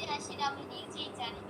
进来新加入的一个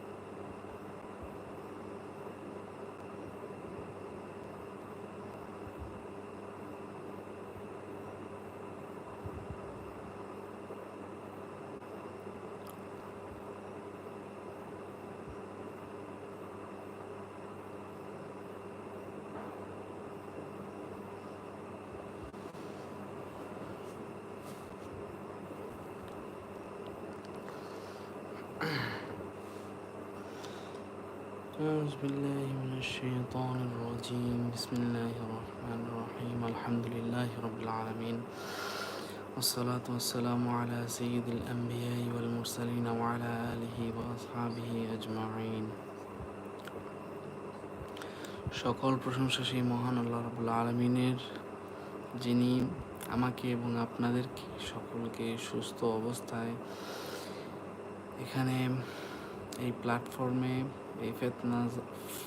أعوذ بالله من الشيطان الرجيم بسم الله الرحمن الرحيم الحمد لله رب العالمين والصلاة والسلام على سيد الأنبياء والمرسلين وعلى آله وأصحابه أجمعين সকল প্রশংসা সেই মহান আল্লাহ রাবুল আলমিনের যিনি আমাকে এবং আপনাদেরকে সকলকে সুস্থ অবস্থায় এখানে এই প্ল্যাটফর্মে এই ফেতনা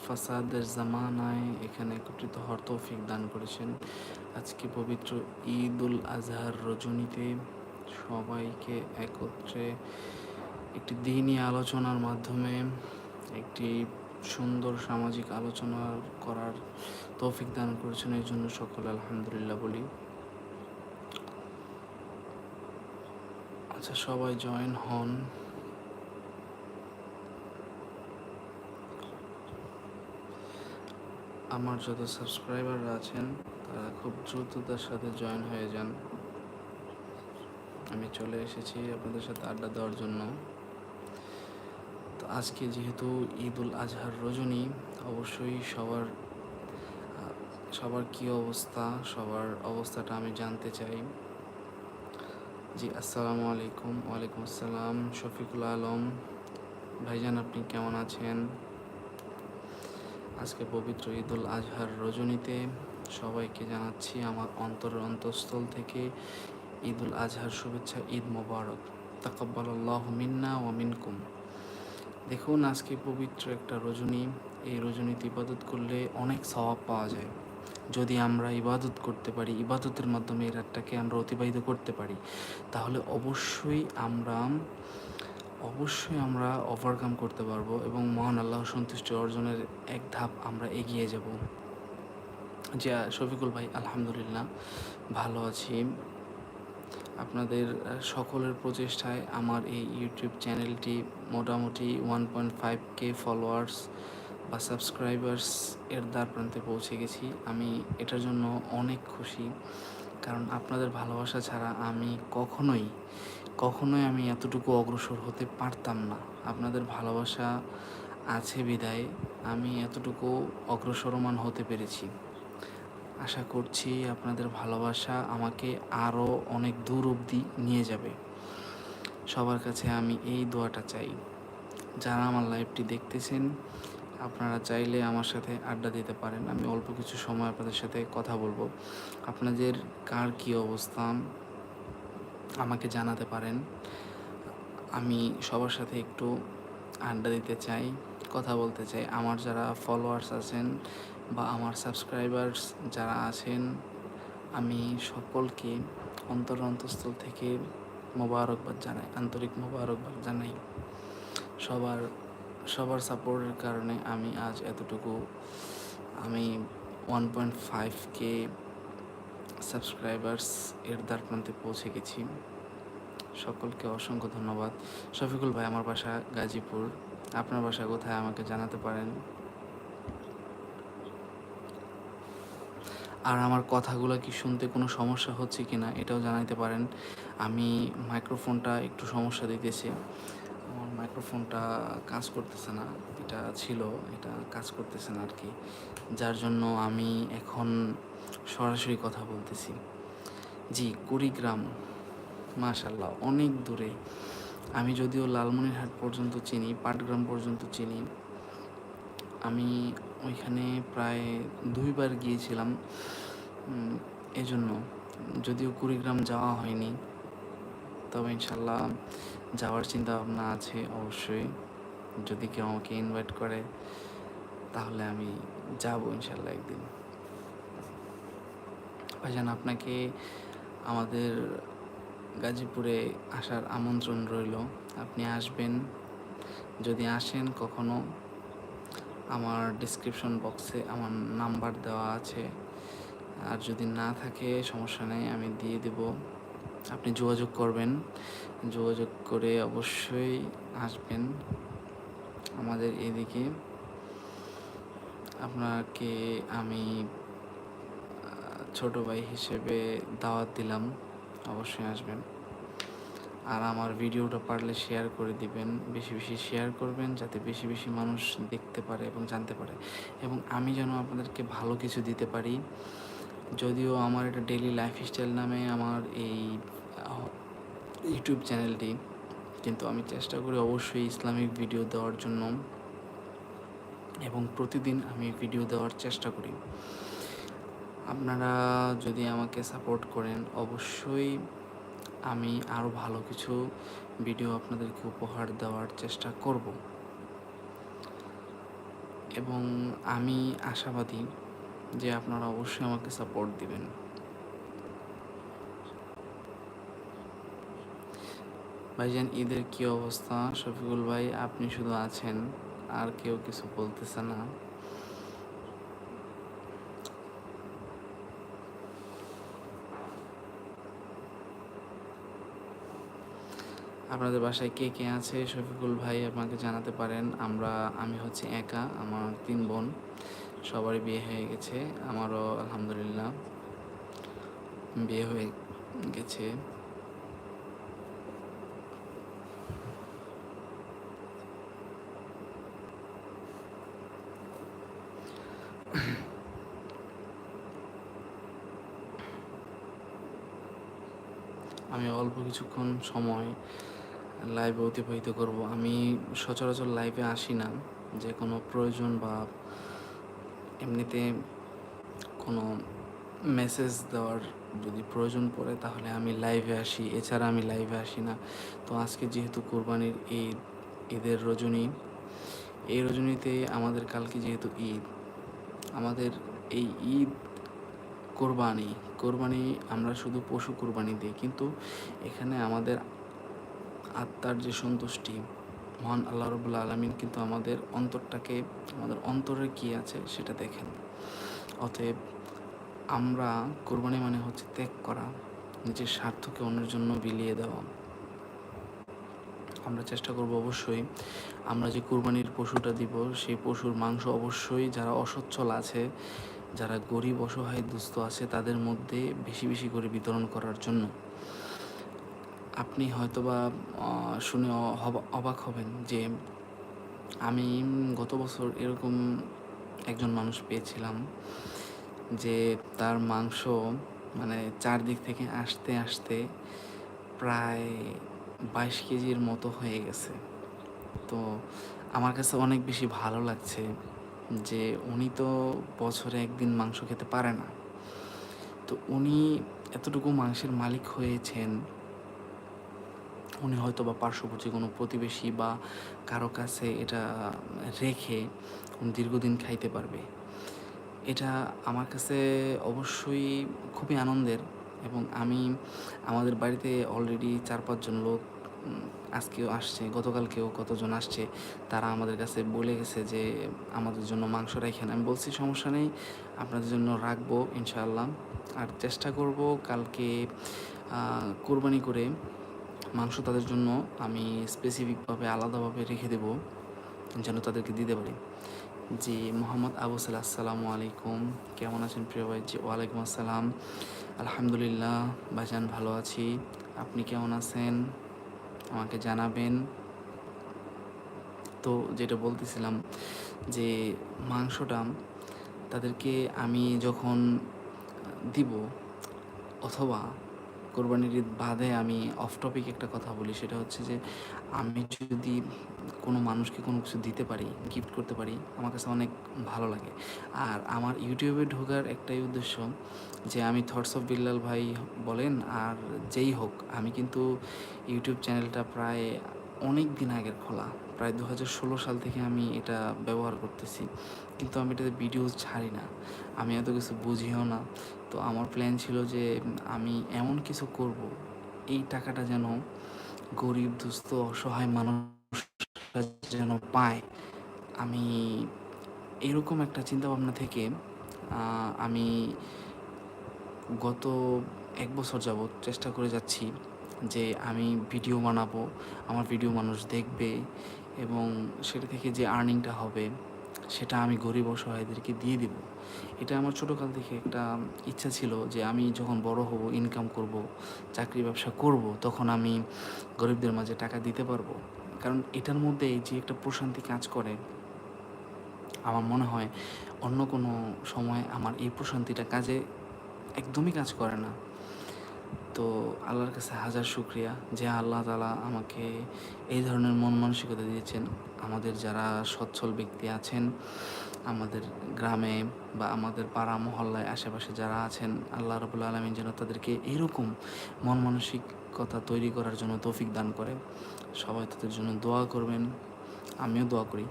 ফাসাদের জামানায় এখানে একত্রিত হওয়ার তৌফিক দান করেছেন। আজকে পবিত্র ঈদ উল আজহার রজনীতে সবাইকে একত্রে একটি দিনই আলোচনার মাধ্যমে একটি সুন্দর সামাজিক আলোচনা করার তৌফিক দান করেছেন। এই জন্য সকলে আলহামদুলিল্লাহ বলি। আচ্ছা সবাই জয়েন হন। আমার যত সাবস্ক্রাইবাররা আছেন, তারা খুব দ্রুততার সাথে জয়েন হয়ে যান। আমি চলে এসেছি আপনাদের সাথে আড্ডা দেওয়ার জন্য। তো আজকে যেহেতু ঈদ উল আজহার রজনী, অবশ্যই সবার সবার কী অবস্থা, সবার অবস্থাটা আমি জানতে চাই। জি, আসসালামু আলাইকুম। ওয়ালাইকুম আসসালাম, শফিকুল আলম। ভাইজান, আপনি কেমন আছেন? আজকে পবিত্র ঈদ উল আজহার রজনীতে সবাইকে জানাচ্ছি আমার অন্তরের অন্তঃস্থল থেকে ঈদ উল আজহার শুভেচ্ছা, ঈদ মোবারক। তাকব্বাল আল্লাহ মিন্না ও মিনকুম। দেখুন, আজকে পবিত্র একটা রজনী। এই রজনীতে ইবাদত করলে অনেক স্বভাব পাওয়া যায়। যদি আমরা ইবাদত করতে পারি, ইবাদতের মাধ্যমে এই রাতটাকে আমরা অতিবাহিত করতে পারি, তাহলে অবশ্যই আমরা অবশ্যই আমরা ওভারকাম করতে পারব এবং মহান আল্লাহ সন্তুষ্টি অর্জনের এক ধাপ আমরা এগিয়ে যাব। যে শফিকুল ভাই, আলহামদুলিল্লাহ, ভালো আছি। আপনাদের সকলের প্রচেষ্টায় আমার এই ইউটিউব চ্যানেলটি মোটামুটি one point five K followers বা সাবস্ক্রাইবার্স এর দ্বার প্রান্তে পৌঁছে গেছি। আমি এটার জন্য অনেক খুশি। কারণ আপনাদের ভালোবাসা ছাড়া আমি কখনোই কখনোই আমি এতটুকু অগ্রসর হতে পারতাম না। আপনাদের ভালোবাসা আছে বিদায়। আমি এতটুকু অগ্রসরমান হতে পেরেছি। আশা করছি আপনাদের ভালোবাসা আমাকে আরও অনেক দূর অবধি নিয়ে যাবে। সবার কাছে আমি এই দোয়াটা চাই। যারা আমার লাইভটি দেখতেছেন, আপনারা চাইলে আমার সাথে আড্ডা দিতে পারেন। আমি অল্প কিছু সময় আপনাদের সাথে কথা বলব। আপনাদের কার কী অবস্থা আমাকে জানাতে পারেন। আমি সবার সাথে একটু আড্ডা দিতে চাই, কথা বলতে চাই। আমার যারা ফলোয়ার্স আছেন বা আমার সাবস্ক্রাইবার্স যারা আছেন, আমি সকলকে অন্তর অন্তঃস্থল থেকে মোবারকবাদ জানাই, আন্তরিক মোবারকবাদ জানাই। সবার সবার সাপোর্টের কারণে আমি আজ এতটুকু। আমি one point five K subscribers এর দ্বার প্রান্তে পৌঁছে গেছি। সকলকে অসংখ্য ধন্যবাদ। শফিকুল ভাই, আমার বাসা গাজীপুর। আপনার বাসা কোথায়? আমাকে জানাতে পারেন। আর আমার কথাগুলো কি শুনতে কোনো সমস্যা হচ্ছে কি না এটাও জানাইতে পারেন। আমি মাইক্রোফোনটা একটু সমস্যা দিতেছে। আমার মাইক্রোফোনটা কাজ করতেছে না। এটা ছিল, এটা কাজ করতেছে না আর কি। যার জন্য আমি এখন সরাসরি কথা বলতেছি। জি, কুড়িগ্রাম মাশাল্লাহ অনেক দূরে। আমি যদিও লালমনিরহাট পর্যন্ত চিনি, পাটগ্রাম পর্যন্ত চিনি। আমি ওইখানে প্রায় দুইবার গিয়েছিলাম। এজন্য যদিও কুড়িগ্রাম যাওয়া হয়নি, তবে ইনশাল্লাহ যাওয়ার চিন্তা ভাবনা আছে অবশ্যই। যদি কেউ আমাকে ইনভাইট করে, তাহলে আমি যাব ইনশাল্লাহ একদিন। ভাইজান, আপনাকে আমাদের গাজীপুরে আসার আমন্ত্রণ রইল। আপনি আসবেন। যদি আসেন কখনো, আমার ডিসক্রিপশন বক্সে আমার নাম্বার দেওয়া আছে। আর যদি না থাকে, সমস্যা নেই, আমি দিয়ে দেব। আপনি যোগাযোগ করবেন। যোগাযোগ করে অবশ্যই আসবেন আমাদের এদিকে। আপনাকে আমি ছোট ভাই হিসেবে দাওয়াত দিলাম, অবশ্যই আসবেন। আর আমার ভিডিওটা পারলে শেয়ার করে দিবেন, বেশি বেশি শেয়ার করবেন, যাতে বেশি বেশি মানুষ দেখতে পারে এবং জানতে পারে। এবং আমি যেন আপনাদেরকে ভালো কিছু দিতে পারি, যদিও আমার এটা ডেইলি লাইফস্টাইল নামে আমার এই ইউটিউব চ্যানেলটি কিন্তু আমি চেষ্টা করি অবশ্যই ইসলামিক ভিডিও দেওয়ার জন্য। এবং প্রতিদিন আমি ভিডিও দেওয়ার চেষ্টা করি। আপনারা যদি আমাকে সাপোর্ট করেন, অবশ্যই আমি আরও ভালো কিছু ভিডিও আপনাদেরকে উপহার দেওয়ার চেষ্টা করব। এবং আমি আশাবাদী যে আপনারা অবশ্যই আমাকে সাপোর্ট দিবেন। ভাইজান, ঈদের কি অবস্থা? শফিকুল ভাই, আপনি শুধু আছেন, আর কেউ কিছু বলতেছে না। আপনাদের বাসায় কে কে আছে? শফিকুল ভাই আমাকে জানাতে পারেন। আমরা, আমি হচ্ছে একা, আমার তিন বোন, সবারই বিয়ে হয়ে গেছে। আমারও আলহামদুলিল্লাহ বিয়ে হয়ে গেছে। আমি অল্প কিছুক্ষণ সময় লাইভে অতিবাহিত করব। আমি সচরাচর লাইভে আসি না। যে কোনো প্রয়োজন বা এমনিতে কোনো মেসেজ দেওয়ার যদি প্রয়োজন পড়ে, তাহলে আমি লাইভে আসি। এছাড়া আমি লাইভে আসি না। তো আজকে যেহেতু কোরবানির ঈদ, ঈদের রজনী, এই রজনীতে আমাদের কালকে যেহেতু ঈদ, আমাদের এই ঈদ কোরবানি কোরবানি আমরা শুধু পশু কোরবানি দিই। কিন্তু এখানে আমাদের আত্মার যে সন্তুষ্টি, মহান আল্লাহ রবুল্লা আলমিন কিন্তু আমাদের অন্তরটাকে, আমাদের অন্তরে কী আছে সেটা দেখেন। অতএব আমরা কোরবানি মানে হচ্ছে ত্যাগ করা, নিজের স্বার্থকে অন্যের জন্য বিলিয়ে দেওয়া। আমরা চেষ্টা করব অবশ্যই আমরা যে কোরবানির পশুটা দিব, সেই পশুর মাংস অবশ্যই যারা অসচ্ছল আছে, যারা গরিব, অসহায়, দুস্থ আছে, তাদের মধ্যে বেশি বেশি করে বিতরণ করার জন্য। আপনি হয়তোবা শুনে অবাক হবেন যে আমি গত বছর এরকম একজন মানুষ পেয়েছিলাম যে তার মাংস মানে চারদিক থেকে আসতে আসতে প্রায় বাইশ কেজির মতো হয়ে গেছে। তো আমার কাছে অনেক বেশি ভালো লাগছে যে উনি তো বছরে একদিন মাংস খেতে পারে না। তো উনি এতটুকু মাংসের মালিক হয়েছেন উনি হয়তো বা পার্শ্ববর্তী কোনো প্রতিবেশী বা কারও কাছে এটা রেখে দীর্ঘদিন খাইতে পারবে। এটা আমার কাছে অবশ্যই খুবই আনন্দের এবং আমি আমাদের বাড়িতে অলরেডি চার পাঁচজন লোক আজকেও আসছে, গতকালকেও কতজন আসছে, তারা আমাদের কাছে বলে গেছে যে আমাদের জন্য মাংস রাখেন আমি বলছি, সমস্যা নেই, আপনাদের জন্য রাখব ইনশাআল্লাহ। আর চেষ্টা করব কালকে কোরবানি করে মাংস তাদের জন্য আমি স্পেসিফিকভাবে আলাদাভাবে রেখে দেব, যেন তাদেরকে দিতে পারি। জি, মোহাম্মদ আবু সাল্লাহ আসসালামু আলাইকুম। কেমন আছেন প্রিয় ভাই জি ওয়ালাইকুম আসসালাম। আলহামদুলিল্লাহ, ভাইজান ভালো আছি। আপনি কেমন আছেন? আমাকে জানাবেন। তো যেটা বলতেছিলাম যে, মাংসটা তাদেরকে আমি যখন দিব অথবা কোরবানির ঈদ বাদে আমি অফ টপিক একটা কথা বলি, সেটা হচ্ছে যে আমি যদি কোনো মানুষকে কোনো কিছু দিতে পারি গিফট করতে পারি, আমার কাছে অনেক ভালো লাগে। আর আমার ইউটিউবে ঢোকার একটাই উদ্দেশ্য যে আমি থটস অফ বিল্লাল ভাই বলেন আর যেই হোক, আমি কিন্তু ইউটিউব চ্যানেলটা প্রায় অনেক দিন আগের খোলা, প্রায় দু হাজার ষোলো সাল থেকে আমি এটা ব্যবহার করতেছি। কিন্তু আমি এটাতে ভিডিও ছাড়ি না। আমি এত কিছু বুঝিও না। তো আমার প্ল্যান ছিল যে আমি এমন কিছু করব, এই টাকাটা যেন গরিব, দুস্থ, অসহায় মানুষ যেন পায়। আমি এরকম একটা চিন্তা ভাবনা থেকে আমি গত এক বছর যাবৎ চেষ্টা করে যাচ্ছি যে আমি ভিডিও বানাবো, আমার ভিডিও মানুষ দেখবে এবং সেটা থেকে যে আর্নিংটা হবে সেটা আমি গরিব অসহায়দেরকে দিয়ে দিব। এটা আমার ছোটোকাল থেকে একটা ইচ্ছা ছিল যে আমি যখন বড় হব ইনকাম করব, চাকরি ব্যবসা করব, তখন আমি গরিবদের মাঝে টাকা দিতে পারব। কারণ এটার মধ্যে যে একটা প্রশান্তি কাজ করে, আমার মনে হয় অন্য কোনো সময় আমার এই প্রশান্তিটা কাজে একদমই কাজ করে না। তো আল্লাহর কাছে হাজার শুক্রিয়া যে আল্লাহ তালা আমাকে এই ধরনের মন মানসিকতা দিয়েছেন। আমাদের যারা সচ্ছল ব্যক্তি আছেন, আমাদের গ্রামে বা আমাদের পাড়া মহল্লায় আশেপাশে যারা আছেন, আল্লাহ রবুল্লা আলমিন যেন তাদেরকে এরকম মন মানসিকতা তৈরি করার জন্য তৌফিক দান করে। সবাই তাদের জন্য দোয়া করবেন, আমিও দোয়া করি।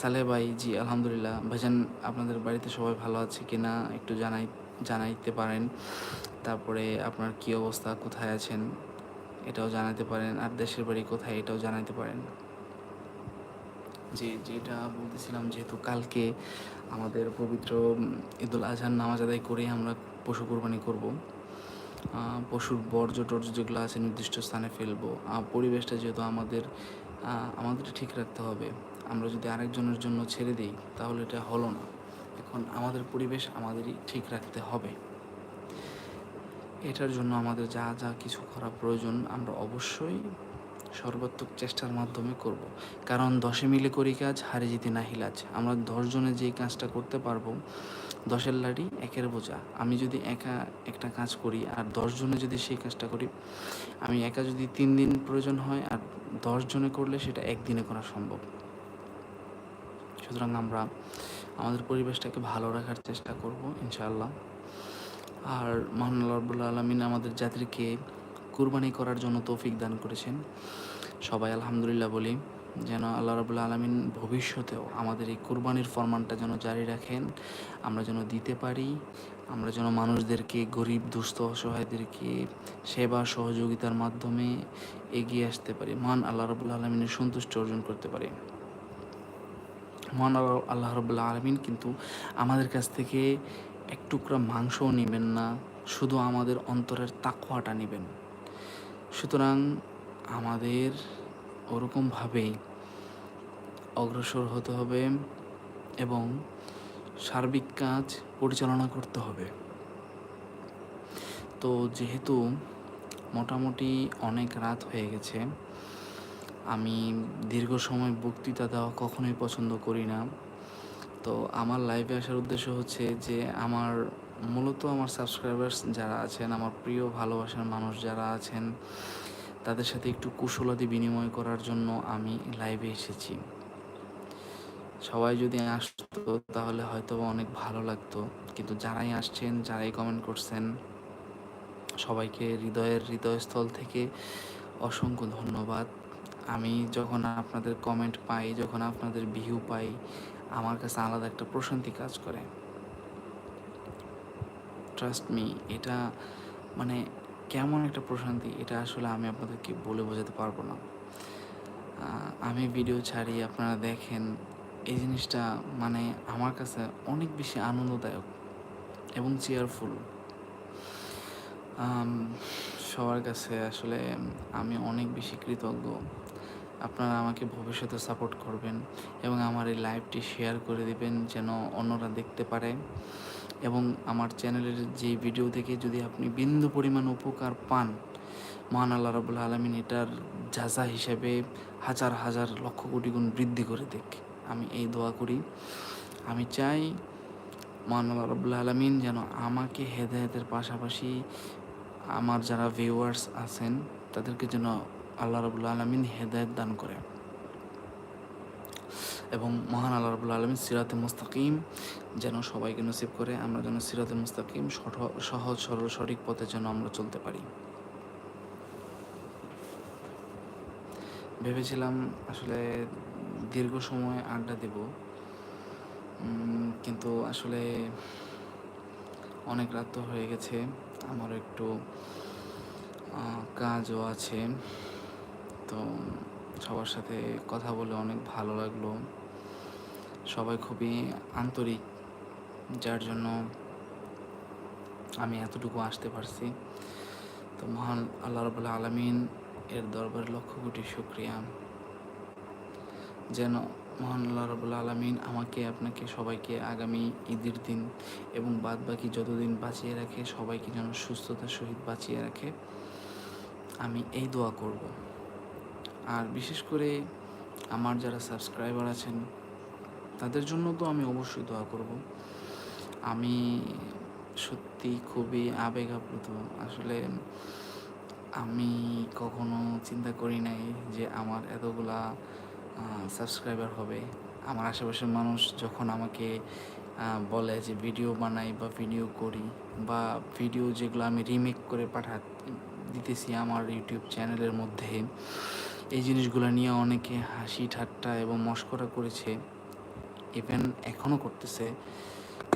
সালে ভাই জি আলহামদুলিল্লাহ। ভাইজান, আপনাদের বাড়িতে সবাই ভালো আছে কিনা একটু জানাই। জানাইতে পারেন। তারপরে আপনার কি অবস্থা, কোথায় আছেন, এটাও জানাতে পারেন। আর দেশের বাড়ি কোথায়, এটাও জানাতে পারেন। যে, যেটা বলতেছিলাম, যেহেতু কালকে আমাদের পবিত্র ঈদুল আজহার নামাজ আদায় করে আমরা পশু কোরবানি করব। পশুর বর্জ্য টর্জ্য যেগুলো আছে নির্দিষ্ট স্থানে ফেলব। পরিবেশটা যেহেতু আমাদের আমাদের ঠিক রাখতে হবে। আমরা যদি আরেকজনের জন্য ছেড়ে দিই, তাহলে এটা হলো না। এখন আমাদের পরিবেশ আমাদেরই ঠিক রাখতে হবে। এটার জন্য আমাদের যা যা কিছু করা প্রয়োজন, আমরা অবশ্যই সর্বাত্মক চেষ্টার মাধ্যমে করব। কারণ দশে মিলে করি কাজ, হারে জিতে না হিলাজ আমরা দশজনে যেই কাজটা করতে পারব, দশের লাড়ি একের বোঝা। আমি যদি একা একটা কাজ করি আর দশজনে যদি সেই কাজটা করি, আমি একা যদি তিন দিন প্রয়োজন হয় আর দশজনে করলে সেটা একদিনে করা সম্ভব। সুতরাং আমরা আমাদের পরিবেশটাকে ভালো রাখার চেষ্টা করব, ইনশাআল্লাহ। আর মহান আল্লাহ আলমিন আমাদের জাতিকে কুরবানি করার জন্য তৌফিক দান করেছেন। সবাই আলহামদুলিল্লাহ বলি, যেন আল্লাহ রবুল্লা আলমিন ভবিষ্যতেও আমাদের এই কুরবানির ফরমানটা যেন জারি রাখেন। আমরা যেন দিতে পারি, আমরা যেন মানুষদেরকে, গরিব, দুস্থ, অসহায়দেরকে সেবা, সহযোগিতার মাধ্যমে এগিয়ে আসতে পারি। মান আল্লাহ রবুল্লা আলমিনের সন্তুষ্ট অর্জন করতে পারি। মহান আল্লাহ রবুল্লা আলমিন কিন্তু আমাদের কাছ থেকে এক টুকরা মাংসও নেবেন না, শুধু আমাদের অন্তরের তাকোয়াটা নেবেন। সুতরাং আমাদের ওরকমভাবেই অগ্রসর হতে হবে এবং সার্বিক কাজ পরিচালনা করতে হবে। তো যেহেতু মোটামুটি অনেক রাত হয়ে গেছে আমি দীর্ঘ সময় বক্তৃতা দেওয়া কখনোই পছন্দ করি না। তো আমার লাইভে আসার উদ্দেশ্য হচ্ছে যে, আমার মূলত আমার সাবস্ক্রাইবার্স যারা আছেন, আমার প্রিয় ভালোবাসার মানুষ যারা আছেন, তাদের সাথে একটু কুশলাদি বিনিময় করার জন্য আমি লাইভে এসেছি। সবাই যদি আসতো, তাহলে হয়তো অনেক ভালো লাগতো। কিন্তু যারাই আসছেন, যারাই কমেন্ট করছেন, সবাইকে হৃদয়ের হৃদয়স্থল থেকে অসংখ্য ধন্যবাদ। আমি যখন আপনাদের কমেন্ট পাই, যখন আপনাদের ভিউ পাই, আমার কাছে আলাদা একটা প্রশান্তি কাজ করে। ট্রাস্ট মি এটা মানে কেমন একটা প্রশান্তি, এটা আসলে আমি আপনাদেরকে বলে বোঝাতে পারব না। আমি ভিডিও ছাড়ি আপনারা দেখেন, এই জিনিসটা মানে আমার কাছে অনেক বেশি আনন্দদায়ক এবং চেয়ারফুল সবার কাছে আসলে আমি অনেক বেশি কৃতজ্ঞ। আপনারা আমাকে ভবিষ্যতে সাপোর্ট করবেন এবং আমার এই লাইভটি শেয়ার করে দিবেন যেন অন্যরা দেখতে পারে। এবং আমার চ্যানেলের যে ভিডিও থেকে যদি আপনি বিন্দু পরিমাণ উপকার পান, মহান আল্লাহ রবুল্লা আলমিন এটার যাজা হিসেবে হাজার হাজার লক্ষ কোটি গুণ বৃদ্ধি করে দেখ আমি এই দোয়া করি। আমি চাই মহান আল্লাহ রবুল্লা আলমিন যেন আমাকে হেদায়তের পাশাপাশি আমার যারা ভিউয়ার্স আছেন, তাদেরকে যেন আল্লাহ রবুল্লা আলমিন হেদায়ত দান করে। এবং মহান আল্লাহ রবুল্লা আলমিন সিরাতে মুস্তাকিম যেন সবাইকে নসিব করে, আমরা যেন সিরাতে মুস্তাকিম সহজ, সরল, সঠিক পথে যেন আমরা চলতে পারি। ভেবেছিলাম আসলে দীর্ঘ সময় আড্ডা দেব কিন্তু আসলে অনেক রাত তো হয়ে গেছে আমার একটু কাজও আছে। তো সবার সাথে কথা বলে অনেক ভালো লাগল। সবাই খুবই আন্তরিক, যার জন্য আমি এতটুকু আসতে পারছি। তো মহান আল্লাহ রবুল্লা আলমিন এর দরবারে লক্ষ কোটি শুক্রিয়া। যেন মহান আল্লাহ রবুল্লা আলমিন আমাকে, আপনাকে, সবাইকে আগামী ঈদের দিন এবং বাদ বাকি যতদিন বাঁচিয়ে রাখে, সবাইকে যেন সুস্থতার সহিত বাঁচিয়ে রাখে। আমি এই দোয়া করব। আর বিশেষ করে আমার যারা সাবস্ক্রাইবার আছেন, তাদের জন্য তো আমি অবশ্যই দোয়া করব। আমি সত্যি খুবই আবেগ আপ্লুত আসলে আমি কখনো চিন্তা করি নাই যে আমার এতগুলা সাবস্ক্রাইবার হবে। আমার আশেপাশের মানুষ যখন আমাকে বলে যে ভিডিও বানাই বা ভিডিও করি বা ভিডিও যেগুলো আমি রিমেক করে পাঠা, দিতেছি আমার ইউটিউব চ্যানেলের মধ্যে এই জিনিসগুলো নিয়ে অনেকে হাসি, ঠাট্টা এবং মস্করা করেছে ইভেন এখনও করতেছে।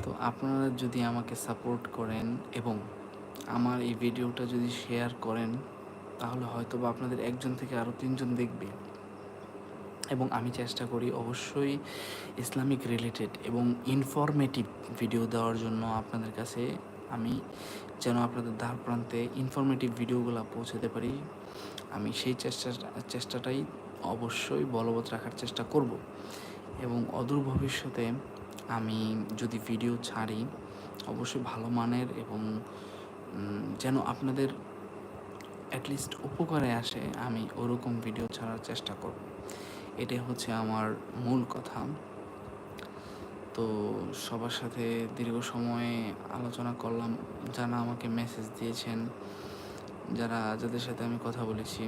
তো আপনারা যদি আমাকে সাপোর্ট করেন এবং আমার এই ভিডিওটা যদি শেয়ার করেন, তাহলে হয়তো বা আপনাদের একজন থেকে আরও তিনজন দেখবে। এবং আমি চেষ্টা করি অবশ্যই ইসলামিক রিলেটেড এবং ইনফরমেটিভ ভিডিও দেওয়ার জন্য আপনাদের কাছে আমি যেন আপনাদের দ্বার প্রান্তে ইনফরমেটিভ ভিডিওগুলো পৌঁছাতে পারি। আমি সেই চেষ্টা, চেষ্টাটাই অবশ্যই বলবৎ রাখার চেষ্টা করব। এবং অদূর ভবিষ্যতে আমি যদি ভিডিও ছাড়ি, অবশ্যই ভালো মানের এবং যেন আপনাদের অ্যাটলিস্ট উপকারে আসে, আমি ওরকম ভিডিও ছাড়ার চেষ্টা করব। এটাই হচ্ছে আমার মূল কথা। তো সবার সাথে দীর্ঘ সময়ে আলোচনা করলাম। যারা আমাকে মেসেজ দিয়েছেন, যারা, যাদের সাথে আমি কথা বলেছি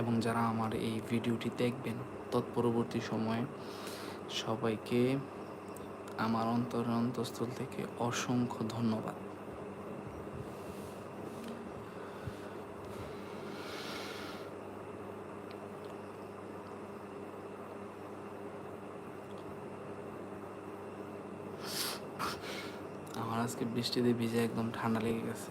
এবং যারা আমার এই ভিডিওটি দেখবেন তৎপরবর্তী সময়ে, সবাইকে আমার অন্তর অন্তঃস্থল থেকে অসংখ্য ধন্যবাদ আমার আজকে বৃষ্টিতে ভিজে একদম ঠান্ডা লেগে গেছে।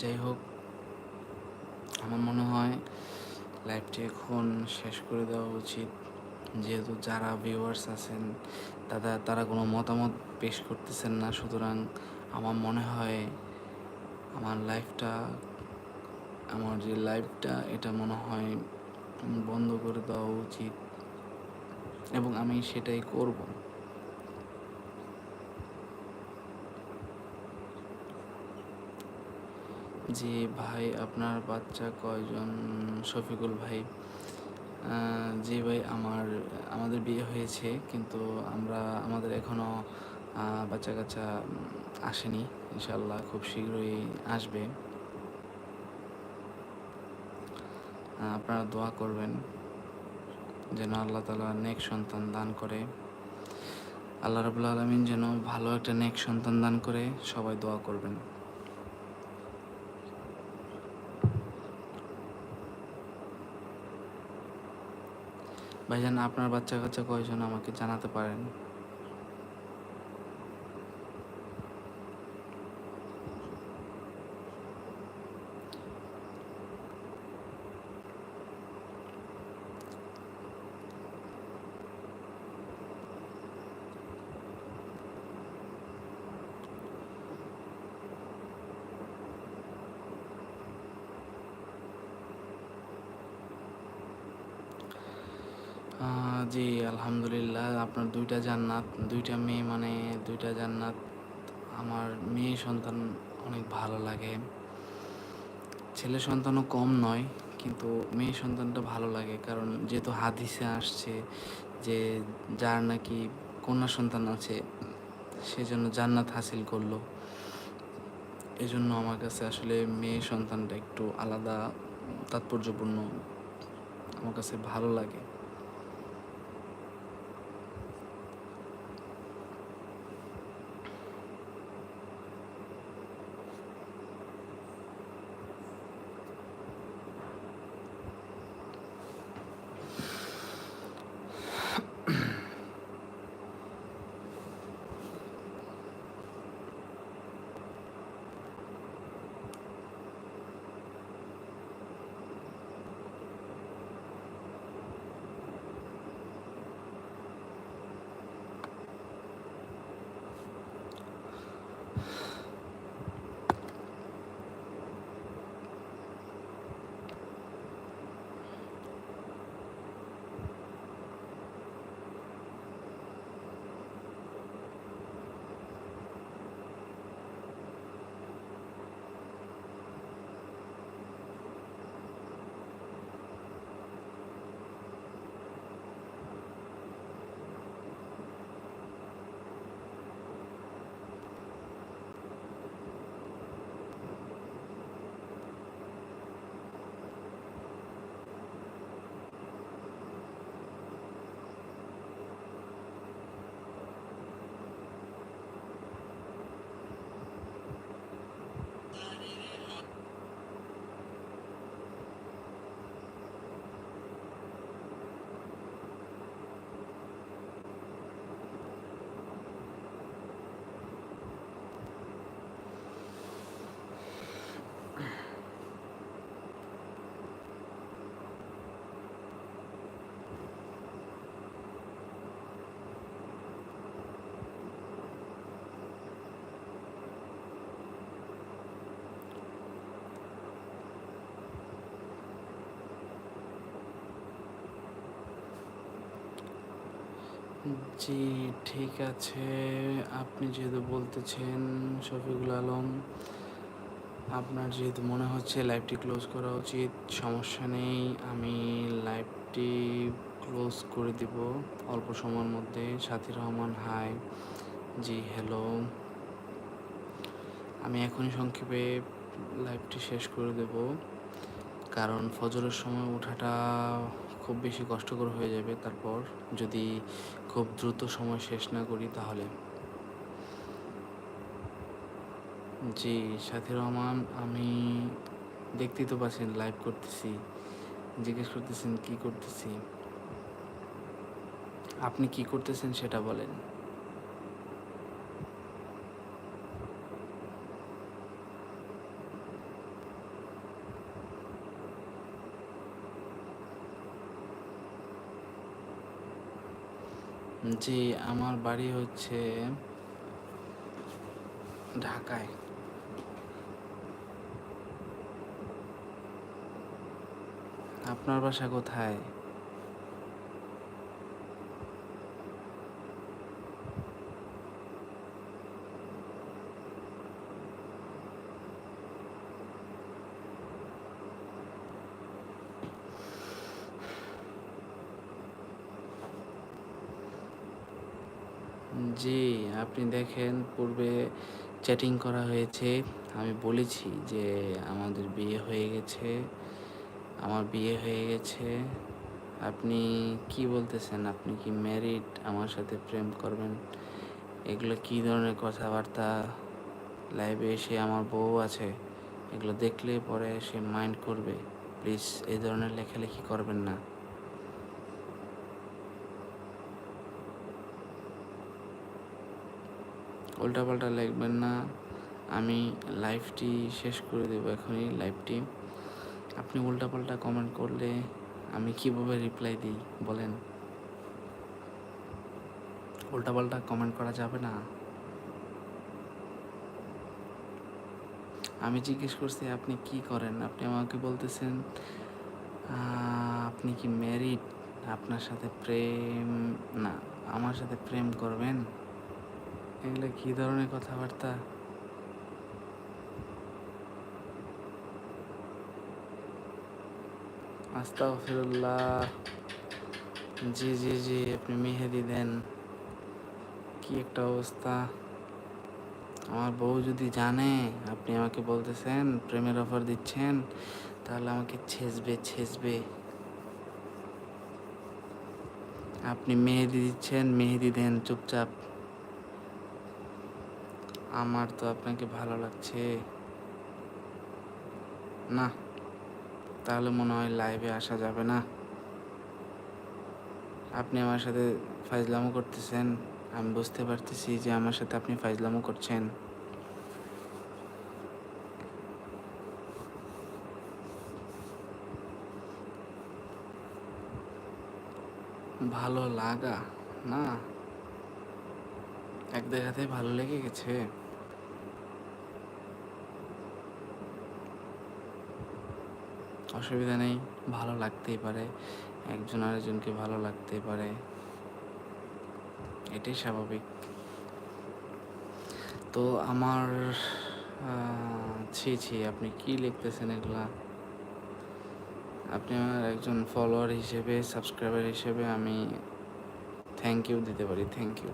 যাই হোক, আমার মনে হয় লাইভটি এখন শেষ করে দেওয়া উচিত। যেহেতু যারা ভিউয়ার্স আছেন, তারা তারা কোনো মতামত পেশ করতেছেন না। সুতরাং আমার মনে হয় আমার লাইফটা আমার যে লাইফটা এটা মনে হয় বন্ধ করে দেওয়া উচিত। এবং আমি সেটাই করব। জি ভাই আপনার বাচ্চা কয়জন? শফিকুল ভাই। জি ভাই আমার, আমাদের বিয়ে হয়েছে, কিন্তু আমরা, আমাদের এখনও বাচ্চা কাচ্চা আসেনি। ইনশাল্লাহ খুব শীঘ্রই আসবে। আপনারা দোয়া করবেন যেন আল্লাহ তালা নেক সন্তান দান করে। আল্লাহ রবুল্লা আলমিন যেন ভালো একটা নেক সন্তান দান করে। সবাই দোয়া করবেন। ভাইজান আপনার বাচ্চা কাচ্চা কয়জন আমাকে জানাতে পারেন আহ, জি আলহামদুলিল্লাহ আপনার দুইটা জান্নাত, দুইটা মেয়ে মানে দুইটা জান্নাত। আমার মেয়ে সন্তান অনেক ভালো লাগে। ছেলে সন্তানও কম নয়, কিন্তু মেয়ে সন্তানটা ভালো লাগে। কারণ যেহেতু হাদিসে আসছে যে যার নাকি কন্যা সন্তান আছে সেজন্য জান্নাত হাসিল করল। এজন্য আমার কাছে আসলে মেয়ে সন্তানটা একটু আলাদা, তাৎপর্যপূর্ণ আমার কাছে ভালো লাগে। জি, ঠিক আছে। আপনি যেহেতু বলতেছেন শফিকুল আলম, আপনার যেহেতু মনে হচ্ছে লাইভটি ক্লোজ করা উচিত, সমস্যা নেই, আমি লাইভটি ক্লোজ করে দিব অল্প সময়ের মধ্যে। সাথী রহমান হাই জি হ্যালো আমি এখনই সংক্ষেপে লাইভটি শেষ করে দেব, কারণ ফজরের সময় ওঠাটা খুব বেশি কষ্টকর হয়ে যাবে তারপর। যদি খুব দ্রুত সময় শেষ না করি তাহলে। জি, সাথে রহমান, আমি দেখতেই তো পাচ্ছেন লাইভ করতেছি। জিজ্ঞেস করতেছেন, কি করতেছি? আপনি কি করতেছেন সেটা বলেন। জি আমার বাড়ি হচ্ছে ঢাকায়। আপনার বাসা কোথায়? জি, আপনি দেখেন, পূর্বে চ্যাটিং করা হয়েছে। আমি বলেছি যে আমাদের বিয়ে হয়ে গেছে। আমার বিয়ে হয়ে গেছে। আপনি কি বলতেছেন? আপনি কি ম্যারিড আমার সাথে প্রেম করবেন? এগুলো কি ধরনের কথাবার্তা? লাইভে এসে আমার বউ আছে। এগুলো দেখলে পরে সে মাইন্ড করবে। প্লিজ এই ধরনের লেখালেখি করবেন না। উল্টাপাল্টা লিখবেন না। আমি লাইভটি শেষ করে দেবো এখনই লাইভটি। আপনি উল্টাপাল্টা কমেন্ট করলে আমি কীভাবে রিপ্লাই দিই বলেন? উল্টাপাল্টা কমেন্ট করা যাবে না। আমি জিজ্ঞেস করছি, আপনি কি করেন? আপনি আমাকে বলতেছেন আপনি কি ম্যারিড আপনার সাথে প্রেম, না, আমার সাথে প্রেম করবেন? এগুলো কি ধরনের কথাবার্তা? আস্তাগফিরুল্লাহ। জি জি জি, আপনি মেহেদি দেন। কি একটা অবস্থা। আমার বউ যদি জানে, আপনি আমাকে বলতেছেন, প্রেমের অফার দিচ্ছেন, তাহলে আমাকে ছেঁচবে ছেঁচবে। আপনি মেহেদি দিচ্ছেন, মেহেদি দেন, চুপচাপ। আমার তো আপনাকে ভালো লাগছে। না, তাহলে মনে হয় লাইভে আসা যাবে না। আপনি আমার সাথে ফাইজলামো করতেছেন। আমি বুঝতে পারতেছি যে আমার সাথে আপনি ফাইজলামো করছেন। ভালো লাগা, না? এক দেখাতে ভালো লেগে গেছে। অসুবিধা নেই, ভালো লাগতেই পারে, একজন আরেকজনকে ভালো লাগতেই পারে। এটাই স্বাভাবিক। তো আমার ছি ছি, আপনি কি লিখতেছেন এগুলা? আপনি আমার একজন ফলোয়ার হিসেবে সাবস্ক্রাইবার হিসেবে আমি থ্যাংক ইউ দিতে পারি থ্যাংক ইউ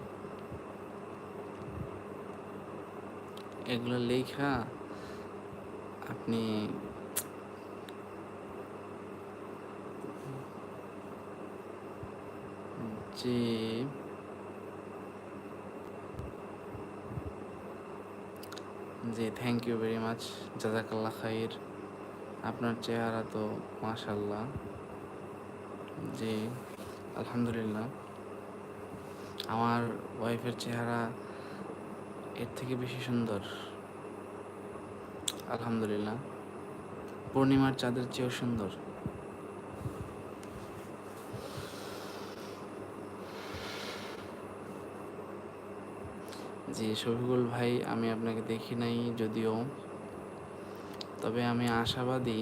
এগুলো লেখা আপনি জি জি থ্যাংক ইউ ভেরি মাচ জাজাকাল্লা খাইর। আপনার চেহারা তো মাশাল্লাহ জি, আলহামদুলিল্লাহ। আমার ওয়াইফের চেহারা এর থেকে বেশি সুন্দর। আলহামদুলিল্লাহ। পূর্ণিমার চাঁদের চেয়েও সুন্দর। জি শফিকুল ভাই আমি আপনাকে দেখি নাই যদিও, তবে আমি আশাবাদী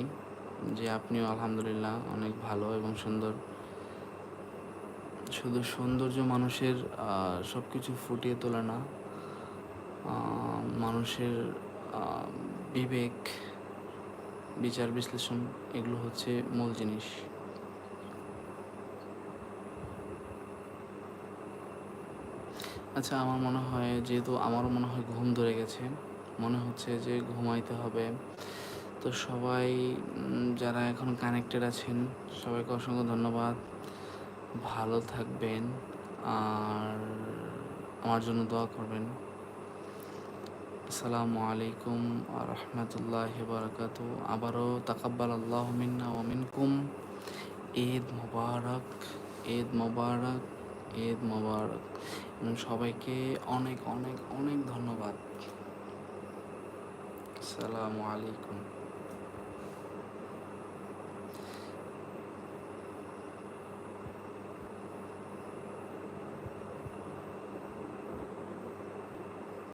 যে আপনিও আলহামদুলিল্লাহ অনেক ভালো এবং সুন্দর। শুধু সৌন্দর্য মানুষের সব কিছু ফুটিয়ে তোলে না মানুষের বিবেক, বিচার বিশ্লেষণ এগুলো হচ্ছে মূল জিনিস। আচ্ছা আমার মনে হয় যেহেতু আমারও মনে হয় ঘুম ধরে গেছে, মনে হচ্ছে যে ঘুমাইতে হবে। তো সবাই যারা এখন কানেক্টেড আছেন, সবাইকে অসংখ্য ধন্যবাদ। ভালো থাকবেন আর আমার জন্য দোয়া করবেন। আসসালামু আলাইকুম আ রহমতুল্লাহ বারকাত আবারও তাকাব্বাল আল্লাহ মিন্না ও মিনকুম। ঈদ মোবারক ঈদ মোবারক। ঈদ মোবারক। সবাইকে অনেক অনেক অনেক ধন্যবাদ। আসসালামু আলাইকুম।